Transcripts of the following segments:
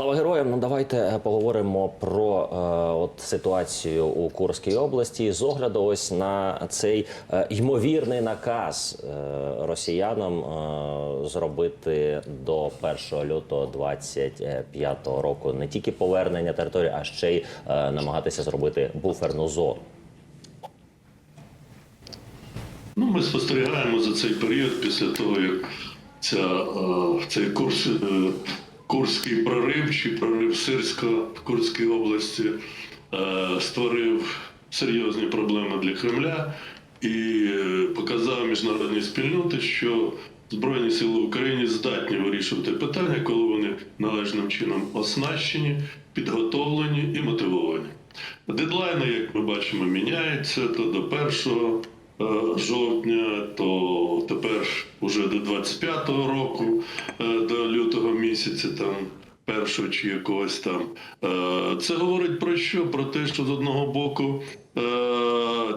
Слава героям! Ну давайте е, поговоримо про е, от ситуацію у Курській області з огляду ось на цей е, ймовірний наказ е, росіянам е, зробити до 1 лютого 25 року не тільки повернення території, а ще й е, намагатися зробити буферну зону. Ну, ми спостерігаємо за цей період після того, як ця, е, цей курс, е, курський прорив чи прорив Сирська в Курській області е, створив серйозні проблеми для Кремля і е, показав міжнародній спільноті, що Збройні сили України здатні вирішувати питання, коли вони належним чином оснащені, підготовлені і мотивовані. Дедлайни, як ми бачимо, міняються то до першого жовтня, то тепер уже до 25-го року, е, до лютого місяця, там першого чи якогось там. Е, Це говорить про що? Про те, що з одного боку е,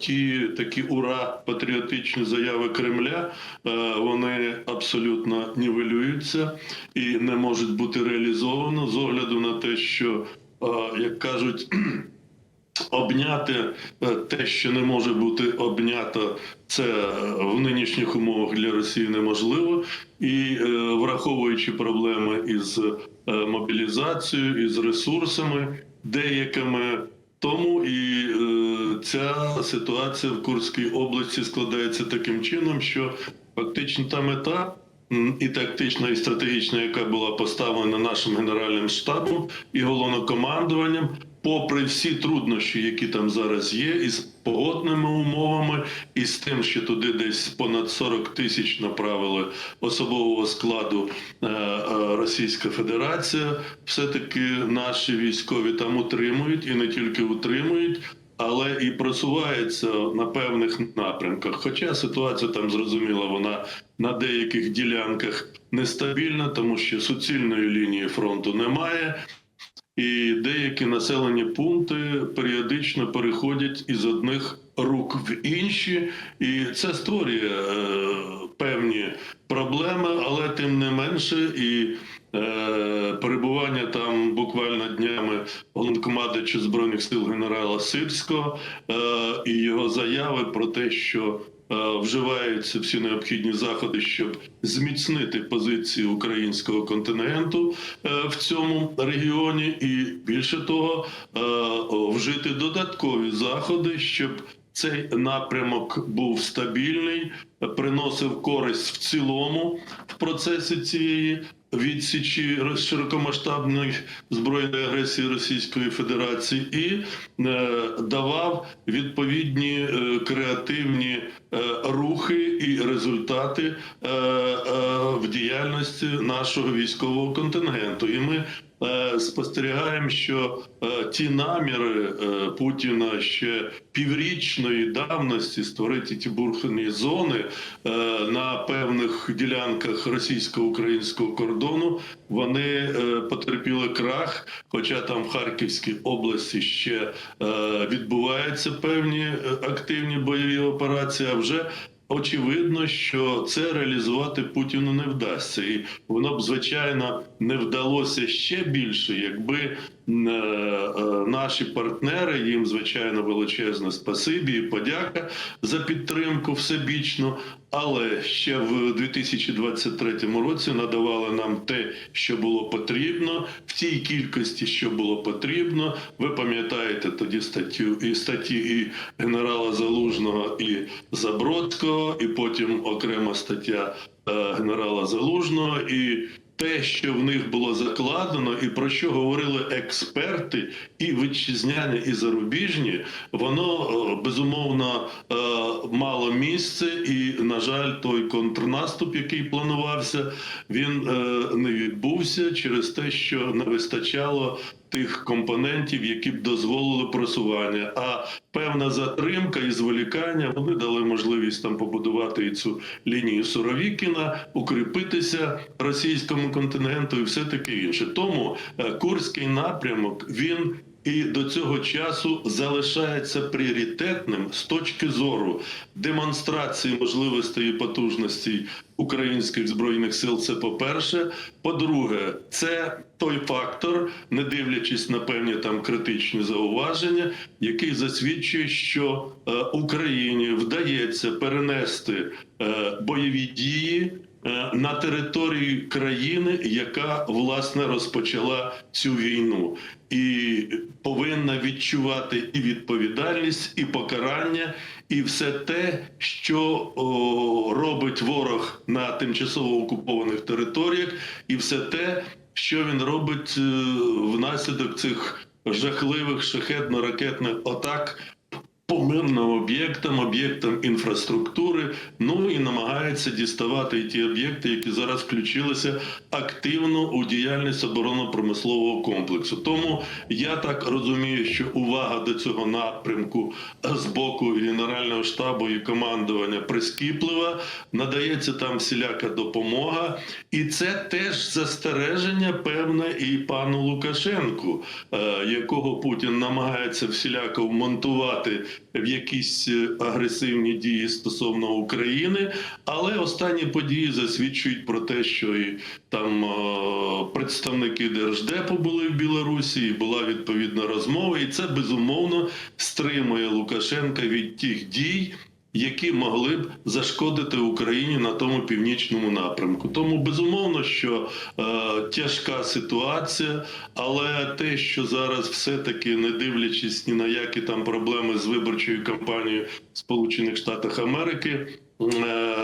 ті такі ура патріотичні заяви Кремля, е, вони абсолютно нівелюються і не можуть бути реалізовані з огляду на те, що, е, як кажуть, Обняти е, те, що не може бути обнято, це е, в нинішніх умовах для Росії неможливо. І е, враховуючи проблеми із мобілізацією, із ресурсами деякими, тому і ця ситуація в Курській області складається таким чином, що фактично та мета. І тактична, і стратегічна, яка була поставлена нашим генеральним штабом і головнокомандуванням, попри всі труднощі, які там зараз є, із погодними умовами, і з тим, що туди десь понад 40 тисяч направили особового складу е, е, Російська Федерація, все-таки наші військові там утримують і не тільки утримують. Але і просувається на певних напрямках. Хоча ситуація там зрозуміла, вона на деяких ділянках нестабільна, тому що суцільної лінії фронту немає. І деякі населені пункти періодично переходять із одних рук в інші, і це створює е, певні проблеми, але тим не менше і перебування там буквально днями головнокомандуюча збройних сил генерала Сирського е, і його заяви про те, що е, вживаються всі необхідні заходи, щоб зміцнити позиції українського контингенту е, в цьому регіоні, і більше того, е, вжити додаткові заходи, щоб цей напрямок був стабільний, е, приносив користь в цілому в процесі цієї відсічі широкомасштабної збройної агресії Російської Федерації і е, давав відповідні е, креативні е, рухи і результати в діяльності нашого військового контингенту. І ми спостерігаємо, що е, ті наміри е, Путіна ще піврічної давності створити ті бурхані зони е, на певних ділянках російсько-українського кордону, вони е, потерпіли крах. Хоча там в Харківській області ще е, відбуваються певні е, активні бойові операції, а вже Очевидно, що це реалізувати Путіну не вдасться, і воно б звичайно не вдалося ще більше, якби е, е, наші партнери їм звичайно величезне спасибі і подяка за підтримку всебічно. Але ще в 2023 році надавали нам те, що було потрібно, в тій кількості, що було потрібно. Ви пам'ятаєте тоді статтю і статті і генерала Залужного і Забродського, і потім окрема стаття е, генерала Залужного і. Те, що в них було закладено, і про що говорили експерти, і вітчизняні, і зарубіжні, воно е, безумовно е, мало місце, і на жаль, той контрнаступ, який планувався, він е, не відбувся через те, що не вистачало тих компонентів, які б дозволили просування. А певна затримка і зволікання вони дали можливість там побудувати і цю лінію Суровікіна, укріпитися російському контингенту і все таке інше. Тому Курський напрямок він і до цього часу залишається пріоритетним з точки зору демонстрації можливостей і потужностей українських збройних сил. Це по-перше. По-друге, це той фактор, не дивлячись на певні там критичні зауваження, який засвідчує, що е, Україні вдається перенести е, бойові дії на території країни, яка власне розпочала цю війну, і повинна відчувати і відповідальність, і покарання, і все те, що о, робить ворог на тимчасово окупованих територіях, і все те, що він робить е, внаслідок цих жахливих шахетно-ракетних атак по мирним об'єктам, об'єктам інфраструктури, ну і намагається діставати ті об'єкти, які зараз включилися активно у діяльність оборонно-промислового комплексу. Тому я так розумію, що увага до цього напрямку з боку Генерального штабу і командування прискіплива, надається там всіляка допомога, і це теж застереження певне і пану Лукашенку, е, якого Путін намагається всіляко вмонтувати в якісь е, агресивні дії стосовно України. Але останні події засвідчують про те, що і там е, представники держдепу були в Білорусі, і була відповідна розмова, і це безумовно стримує Лукашенка від тих дій. Які могли б зашкодити Україні на тому північному напрямку, тому безумовно, що е, тяжка ситуація, але те, що зараз все-таки не дивлячись ні на які там проблеми з виборчою кампанією Сполучених Штатах Америки, е,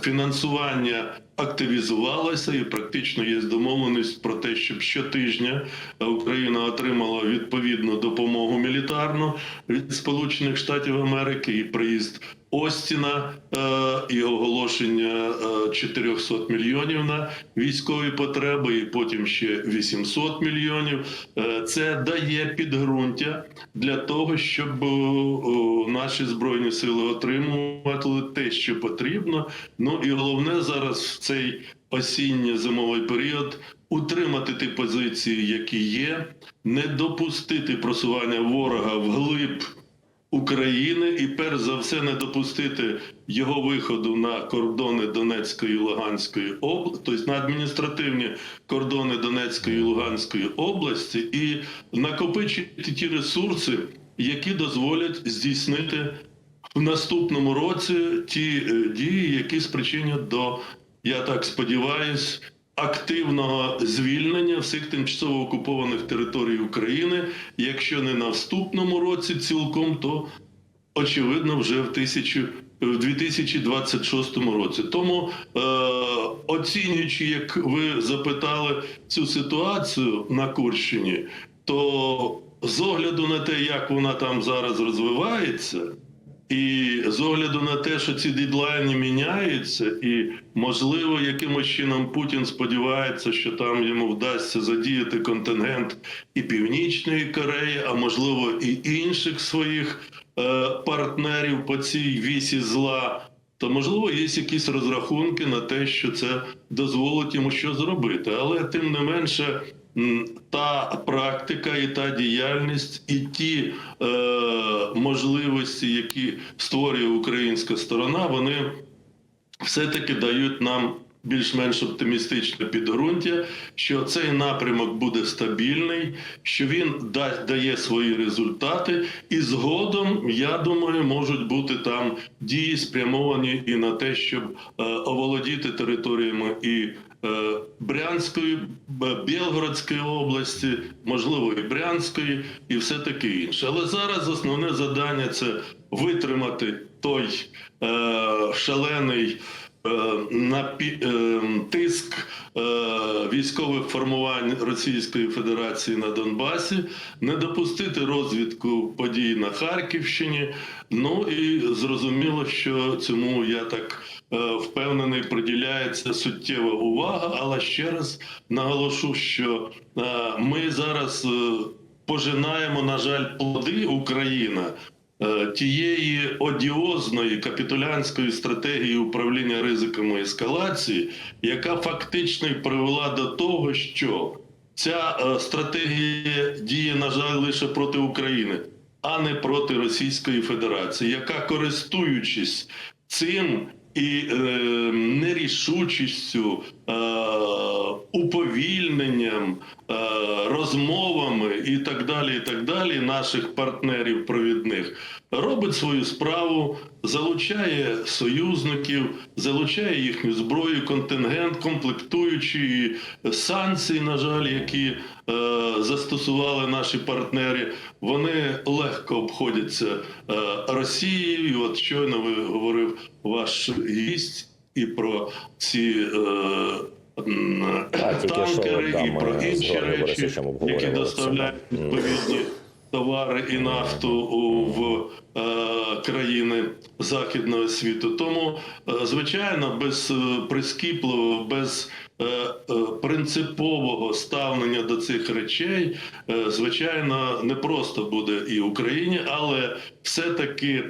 фінансування активізувалося і практично є домовленість про те, щоб щотижня Україна отримала відповідну допомогу мілітарну від Сполучених Штатів Америки і приїзд Остіна е, і оголошення е, 400 мільйонів на військові потреби, і потім ще 800 мільйонів. Е, це дає підґрунтя для того, щоб е, наші збройні сили отримували те, що потрібно. Ну і головне зараз в цей осінньо-зимовий період утримати ті позиції, які є, не допустити просування ворога вглиб. України і перш за все не допустити його виходу на кордони Донецької і Луганської області, тобто на адміністративні кордони Донецької і Луганської області, і накопичити ті ресурси, які дозволять здійснити в наступному році ті е, дії, які спричинять до, я так сподіваюсь, активного звільнення всіх тимчасово окупованих територій України, якщо не на вступному році цілком, то очевидно вже в тисячу. В 2026 році, тому е, оцінюючи, як ви запитали цю ситуацію на Курщині, то з огляду на те, як вона там зараз розвивається, і з огляду на те, що ці дедлайни міняються, і можливо, якимось чином Путін сподівається, що там йому вдасться задіяти контингент і Північної Кореї, а можливо і інших своїх е, партнерів по цій вісі зла. То можливо є якісь розрахунки на те, що це дозволить йому що зробити, але тим не менше та практика і та діяльність, і ті е, можливості, які створює українська сторона, вони все-таки дають нам більш-менш оптимістичне підґрунтя, що цей напрямок буде стабільний, що він да- дає свої результати, і згодом, я думаю, можуть бути там дії спрямовані і на те, щоб е, оволодіти територіями і е, Брянської, Білгородської області, можливо, і Брянської, і все таке інше. Але зараз основне завдання це витримати той е, шалений. е, напі- е, тиск е, військових формувань Російської Федерації на Донбасі, не допустити розвідку подій на Харківщині. Ну і зрозуміло, що цьому я так е, впевнений, приділяється суттєва увага. Але ще раз наголошу, що е, ми зараз е, пожинаємо, на жаль, плоди Україна тієї одіозної капітулянської стратегії управління ризиками ескалації, яка фактично привела до того, що ця е, стратегія діє, на жаль, лише проти України, а не проти Російської Федерації, яка користуючись цим і е, нерішучістю, е, уповільненням, е, розмовами і так далі, і так далі, наших партнерів провідних робить свою справу, залучає союзників, залучає їхню зброю, контингент, комплектуючі санкції, на жаль, які е, застосували наші партнери. Вони легко обходяться е, Росією. І от щойно ви говорив ваш гість і про ці. Е, танкери і про інші речі, які доставляють відповідні товари і нафту в е, країни західного світу. Тому, е, звичайно, без е, прискіпливого, без е, е, принципового ставлення до цих речей, е, звичайно, не просто буде і Україні, але все-таки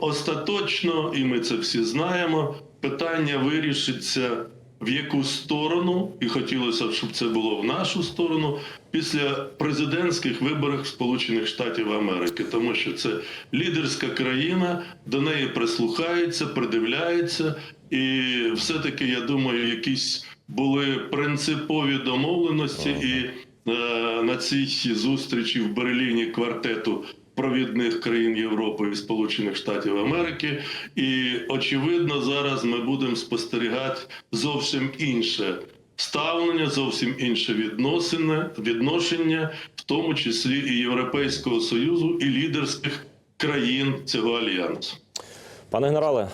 остаточно, і ми це всі знаємо, питання вирішиться в яку сторону, і хотілося б, щоб це було в нашу сторону після президентських виборів Сполучених Штатів Америки, тому що це лідерська країна, до неї прислухаються, придивляються, і все-таки я думаю, якісь були принципові домовленості, і е, на цій зустрічі в Берліні квартету провідних країн Європи і Сполучених Штатів Америки. І очевидно, зараз ми будемо спостерігати зовсім інше ставлення, зовсім інше відносини, відношення, в тому числі і Європейського союзу, і лідерських країн цього альянсу. Пане генерале,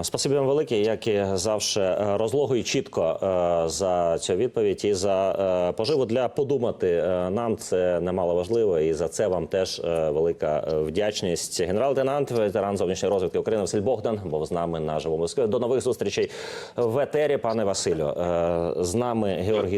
е, спасибі вам велике, як і завжди, е, розлого і чітко е, за цю відповідь і за поживу для подумати. Нам це немало важливо, і за це вам теж велика вдячність. Генерал-лейтенант, ветеран зовнішньої розвідки України Василь Богдан був з нами на живому зв'язку. До нових зустрічей в етері, пане Василю. З нами Георгій.